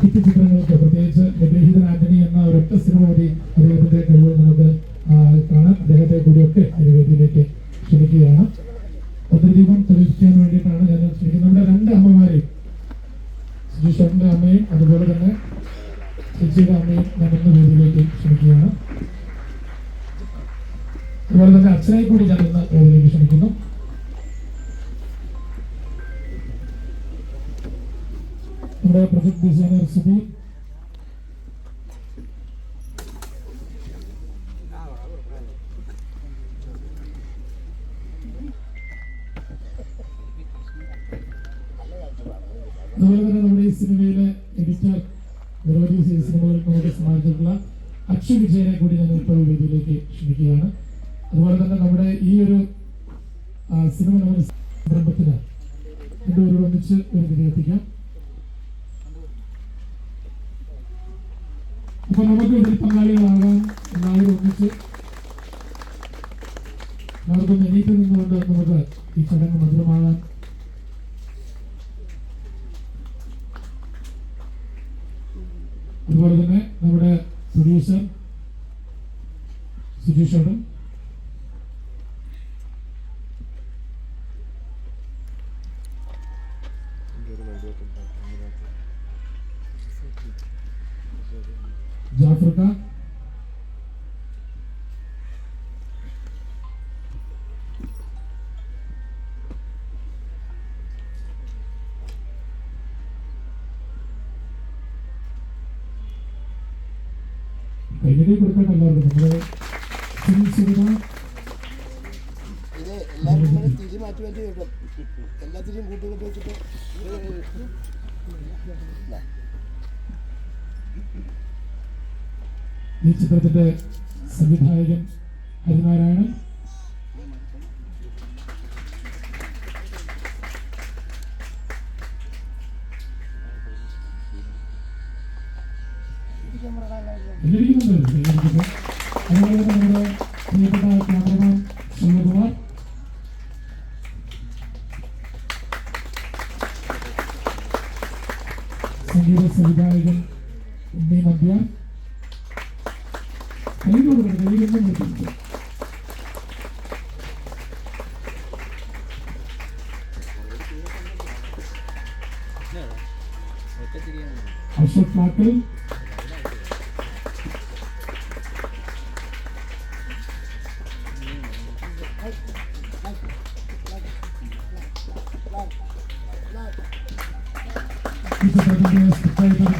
Hit ചിത്രങ്ങൾക്ക് പ്രത്യേകിച്ച് നിഗ്രഹീതൻ ആന്റണി എന്ന ഒരൊറ്റ സിനിമ കൂടി അദ്ദേഹത്തിന്റെ കഴിവ് നമുക്ക് കാണാം. അദ്ദേഹത്തെ കൂടി ഒക്കെ ഒരു വേദിയിലേക്ക് ക്ഷണിക്കുകയാണ്. പൊതുദീപം തെളിയിക്കാൻ വേണ്ടിയിട്ടാണ് ഞാൻ ക്ഷണിക്കുന്നത്. നമ്മുടെ രണ്ട് അമ്മമാരെയും സുജീഷേട്ടന്റെ അമ്മയും അതുപോലെ തന്നെ ചേച്ചിയുടെ അമ്മയും ഞാൻ ഇന്ന് വേദിയിലേക്ക് ക്ഷണിക്കുകയാണ്. അതുപോലെ തന്നെ അച്ഛനെ കൂടി ഞാൻ ഇന്ന് വേദിയിലേക്ക് ക്ഷണിക്കുന്നു. നമ്മുടെ പ്രൊജക്ട് ഡിസൈനർ സുബീർ അതുപോലെ തന്നെ നമ്മുടെ ഈ സിനിമയിലെ എഡിറ്റർ നിരവധി സിനിമകൾ സമ്മാനിച്ചിട്ടുള്ള അക്ഷു വിജയനെ കൂടി ഞാൻ ഇപ്പോൾ വേദിയിലേക്ക് ക്ഷണിക്കുകയാണ്. അതുപോലെ തന്നെ നമ്മുടെ ഈ ഒരു സിനിമ നമ്മുടെ സംരംഭത്തിന് രണ്ടുപേരോട് ഒന്നിച്ച് ഒരു അപ്പൊ നമുക്ക് ഇതിൽ പങ്കാളികളാകാൻ എല്ലാവരും ഒന്നിച്ച്. എല്ലാവർക്കും എണീറ്റ് നിന്നുകൊണ്ട് നമുക്ക് ഈ ചടങ്ങ് മധുരമാകാൻ. അതുപോലെ തന്നെ നമ്മുടെ പ്രൊഡ്യൂസർ സുജീഷോടും ജാഫർക്ക കൈയ്യടി കൊടുക്കട്ടെ എല്ലാവർക്കും നമ്മുടെ സിനിമ സുഗത ഇത് എല്ലാവരും കൂട്ടുകെട്ട് വെച്ചിട്ട് ഈ ചിത്രത്തിന്റെ സംവിധായകൻ ഹരിനാരായണൻ. അതുപോലെ നമ്മുടെ പ്രിയപ്പെട്ട ക്യാമറമാൻ ശിവകുമാർ സംഗീത സംവിധായകൻ ഉണ്ണി നമ്പ്യാർ கலியுகம் கலியுகம் நிற்கிறது அசோக் நாட்டில்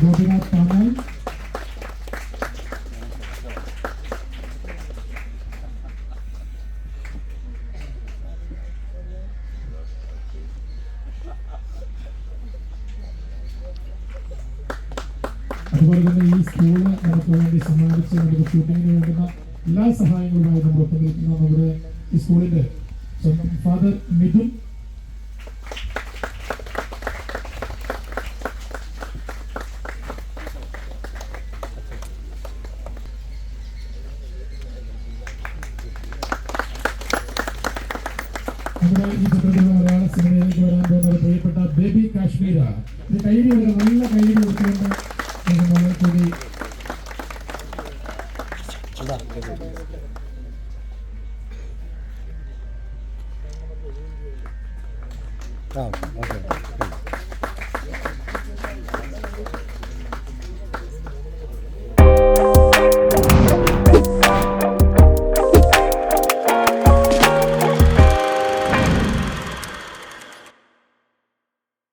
गोपीनाथ पानल അതുപോലെ തന്നെ ഈ സ്കൂൾ നമുക്ക് വേണ്ടി സമ്മാനിച്ച് നമുക്ക് ഷൂട്ടിങ്ങിന് വേണ്ടുന്ന എല്ലാ സഹായങ്ങളുമായി നമ്മൾ ഒപ്പം നിൽക്കുന്ന നമ്മുടെ ഈ സ്കൂളിന്റെ സ്വന്തം ഫാദർ മിഥുൻ നമ്മുടെ ഈ ചിത്രത്തിലുള്ള മലയാള സിനിമയിലേക്ക് വരാൻ പോകുന്ന പ്രിയപ്പെട്ട ബേബി കാശ്മീര ഇത് കൈ നല്ല കൈ കൊടുത്തുകൊണ്ട് になるということ。